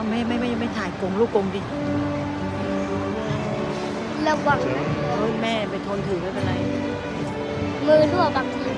เอาไม่ไม่ไม่ไม่ถ่ายกงลูกกงดิระวังฮ้ยแม่ไปทนถือไม่เป็นไร มือรั่วบางที